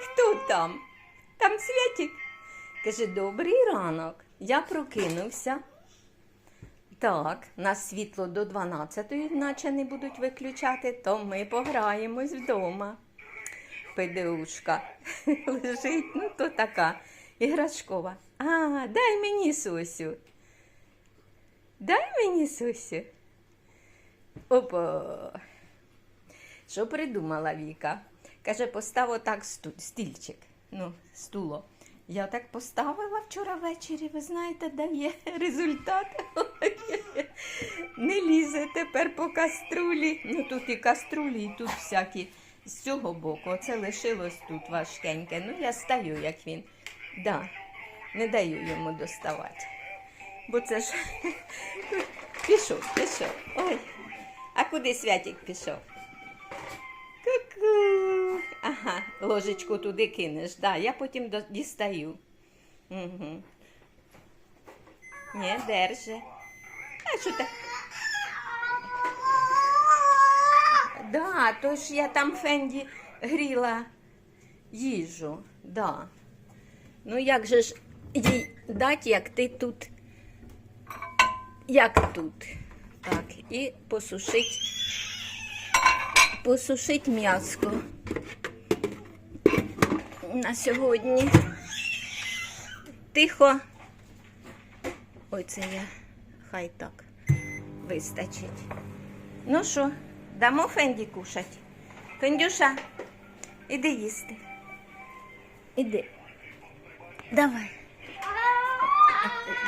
Хто там? Там Святік. Каже, добрий ранок. Я прокинувся. Так, нас світло до 12-ї, наче не будуть виключати, то ми пограємось вдома. ПДУшка лежить, ну то така іграшкова. А, дай мені Сусю. Дай мені Сусю. Опа. Що придумала Віка? Каже, постав отак стільчик. Ну, стуло. Я так поставила вчора ввечері, ви знаєте, дає результат. Не лізе тепер по каструлі. Ну тут і каструлі, і тут всякі з цього боку. Оце лишилось тут важкеньке. Ну, я стаю, як він. Да, не даю йому доставати. Бо це ж пішов, пішов. Ой. А куди Святік пішов? Ку-ку. Ага, ложечку туди кинеш. Да, я потім дістаю. Угу. Не, держи. А що так? Да, то ж я там Фенді гріла їжу. Да. Ну як же ж їй дати, як ти тут, як тут. Так, і посушить, посушить м'яско на сьогодні. Тихо. Ой, це я. Хай так вистачить. Ну що, дамо Фенді кушать? Фендюша, іди їсти. Іди. Давай.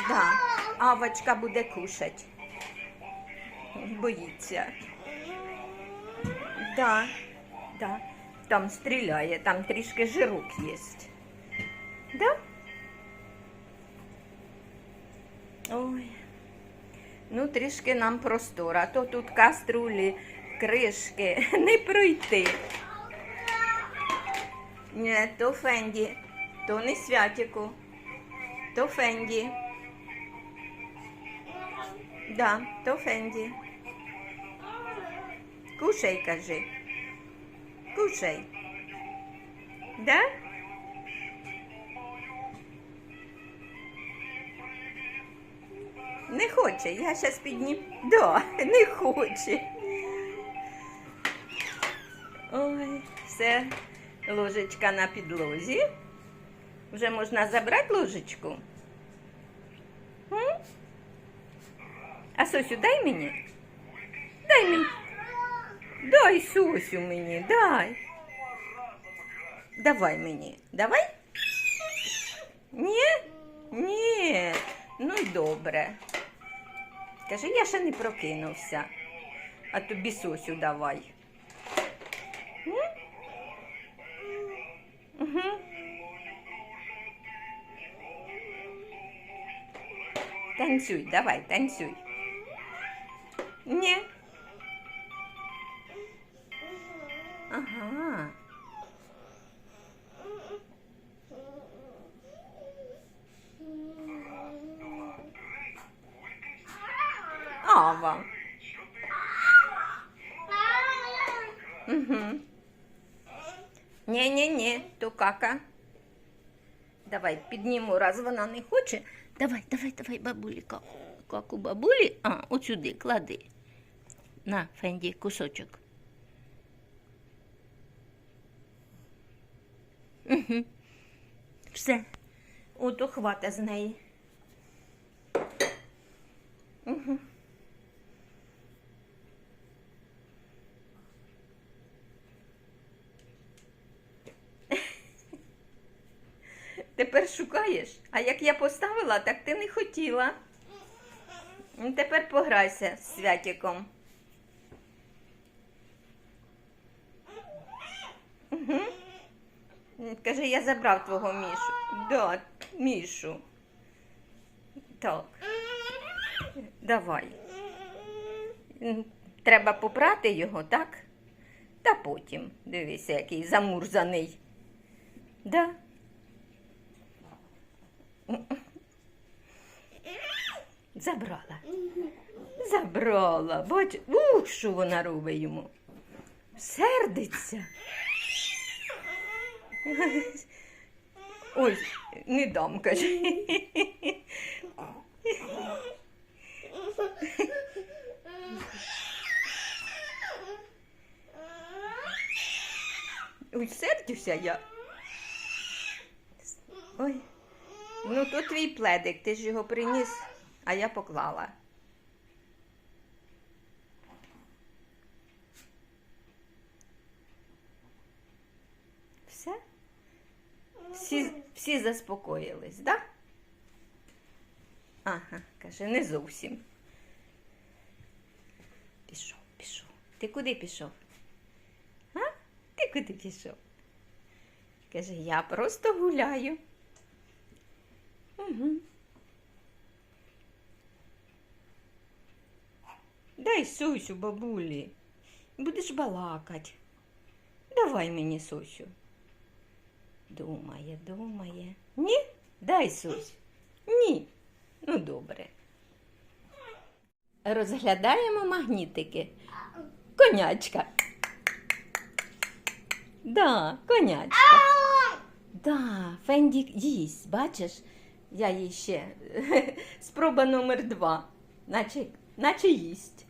Да, Авочка буде кушать. Боїться. Да, да. Там стріляє, там трішки жирок є. Да? Ой. Ну, трішки нам простора. То тут каструлі, кришки, не пройти. Ні, то Фенді, то не святіку, то Фенді. Да, то Фенді. Кушай, кажи. Кушай. Да? Не хоче, я зараз піднім. Да, не хоче. Ой, все, ложечка на підлозі. Вже можна забрати ложечку. А Сосю, дай мені. Дай мені. Дай Сосю мені, дай. Давай мені. Давай? Ні? Ні. Ну й добре. Каже, я ще не прокинувся. А тобі Сосю давай. Танцюй, давай, танцюй. Ні. Ава. Угу. Ні-ні-ні, то кака. Давай підніму, раз вона не хоче. Давай, давай, давай, бабулі, каку. Каку бабулі. А, от сюди клади. На, Фенді, кусочок. Угу. Все. Ото хвата з неї. Угу. Тепер шукаєш? А як я поставила, так ти не хотіла. Ну, Тепер пограйся з святіком. Угу. Каже, я забрав твого мішу. Да, мішу. Так. Давай. Треба попрати його, так? Та потім. Дивися, який замурзаний. Да? Забрала. Забрала. Бач, ух, що вона робить йому. Сердиться. Ой, не дам, каже. Ой, сердюся я. Ой. Ну, то твій пледик, ти ж його приніс, а я поклала. Все? Всі, всі заспокоїлись, так? Да? Ага, каже, не зовсім. Пішов, пішов. Ти куди пішов? А? Ти куди пішов? Каже, я просто гуляю. Угу. Дай сосю, бабулі. Будеш балакать. Давай мені сосю. Думає, думає. Ні? Дай сось. Ні. Ну, добре. Розглядаємо магнітики. Конячка. Да, конячка. Да, Фенді їсть, бачиш? Я їй ще спроба номер два. Наче, наче їсть.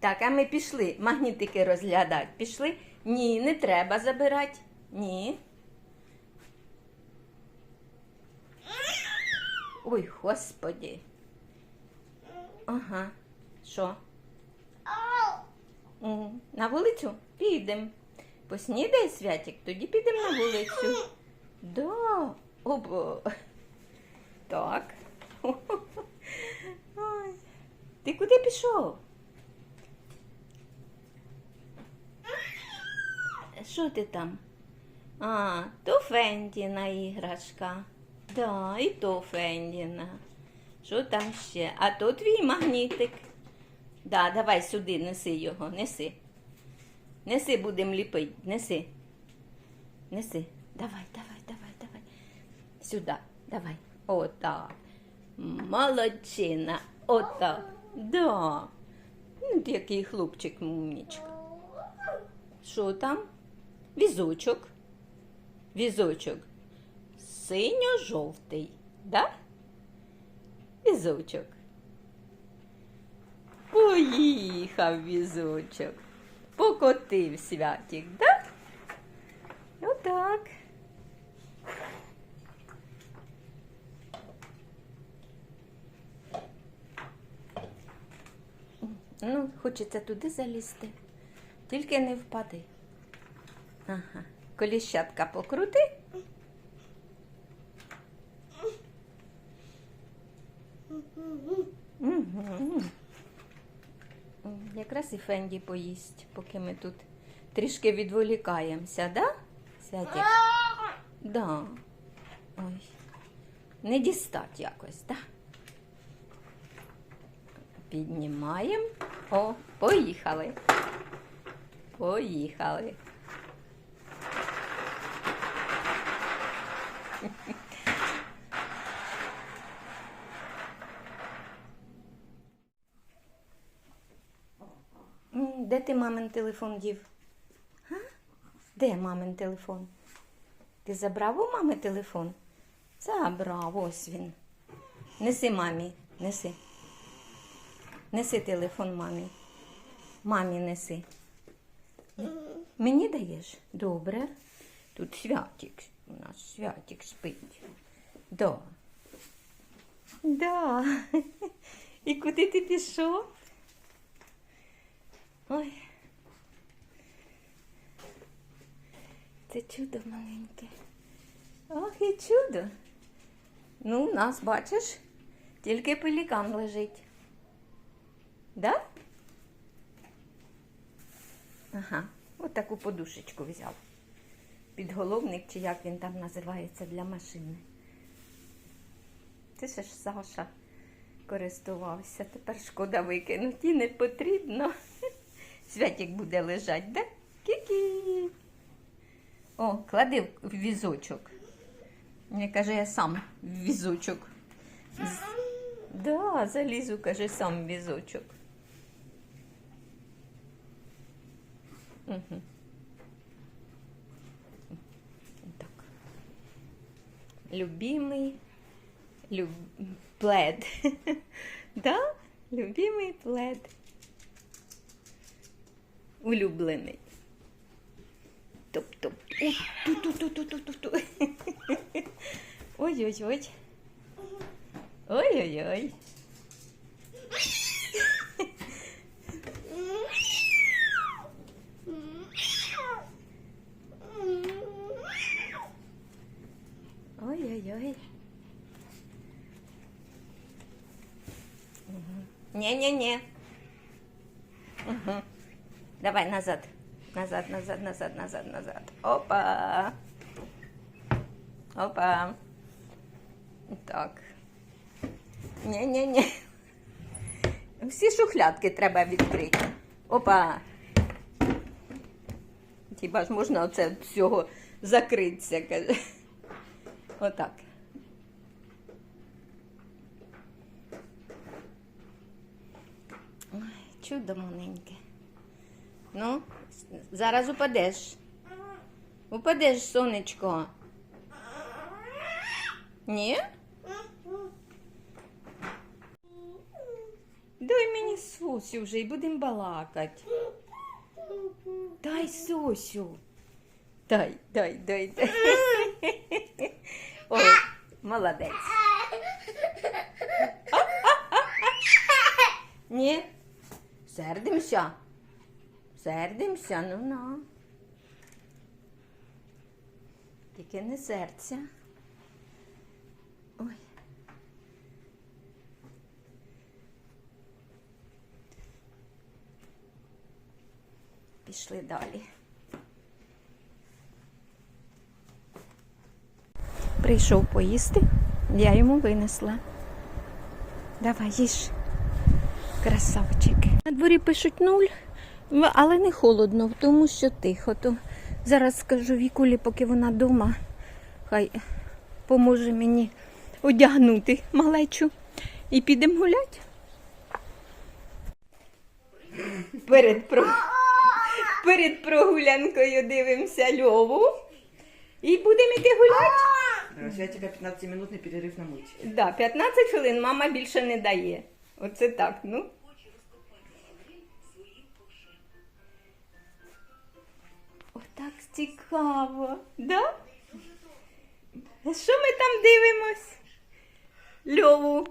Так, а ми пішли магнітики розглядати. Пішли? Ні, не треба забирати. Ні. Ой, господі. Ага. Що? На вулицю? Підемо. Поснідає святик, тоді підемо на вулицю. Да. Обо. Так. Ой. Ти куди пішов? Що ти там? А, то Фендіна іграшка. Да, і то Фендіна. Що там ще? А то твій магнітик. Да, давай сюди, неси його, неси. Неси, будемо ліпити, неси. Неси. Давай, давай, давай, давай. Сюди, давай. Отак. Молодчина. Отак. Да. Ну, який хлопчик мумнічка. Що там? Візочок. Візочок. Синьо-жовтий. Да? Візочок. Поїхав візочок. Покотив святик, да? Отак. Ну, хочеться туди залізти. Тільки не впади. Ага. Коліщатка покрути. Угу. Якраз і Фенді поїсть, поки ми тут трішки відволікаємося, да? Святик? Да. Ой. Не дістать якось, да? Піднімаємо. О, поїхали. Поїхали. Де ти мамин телефон дів? А? Де мамин телефон? Ти забрав у мами телефон? Забрав, ось він. Неси мамі, неси. Неси телефон мамі. Мамі неси. Мені даєш? Добре. Тут святик. У нас святик спить. Да. Да. І куди ти пішов? Ой. Це чудо маленьке. Ох, і чудо. Ну, у нас, бачиш, тільки пелікан лежить. Да? Ага, от таку подушечку взяв. Підголовник, чи як він там називається для машини. Це ще ж Саша користувався. Тепер шкода викинути, не потрібно. Святик буде лежать, да? Кі-кі. О, клади в візочок. Я каже, я сам в візочок. З... Да, залізу, каже, сам в візочок. Угу. Любимий люб... плед. да? Любимий плед. Улюблений. Ой-ой-ой. Ой-ой-ой. Ой-ой-ой. Не-не-не. Угу. Давай назад. Назад, назад, назад, назад, назад. Опа. Опа. Так. Не-не-не. Всі шухлядки треба відкрити. Опа. Хіба ж можна оце від всього закритися, каже. Отак. Чудо маленьке. Ну, зараз упадеш. Упадеш, сонечко. Ні? Дай мені Сосю вже і будемо балакати. Дай Сосю. Дай, дай, дай, дай. Ой, молодець. Ні. Сердимося. Сердимося, ну на. Тільки не серця. Ой. Пішли далі. Прийшов поїсти, я йому винесла. Давай, їж. Красавчик. На дворі пишуть нуль, але не холодно, тому що тихо. То зараз скажу Вікулі, поки вона вдома, хай поможе мені одягнути малечу і підемо гуляти. Перед, про... Перед прогулянкою дивимося льову і будемо йти гуляти. Святика 15-минутный перерыв на мультики. Да, 15 хвилин мама більше не дає. Оце так, ну. Цікаво, да? Що ми там дивимось? Льову.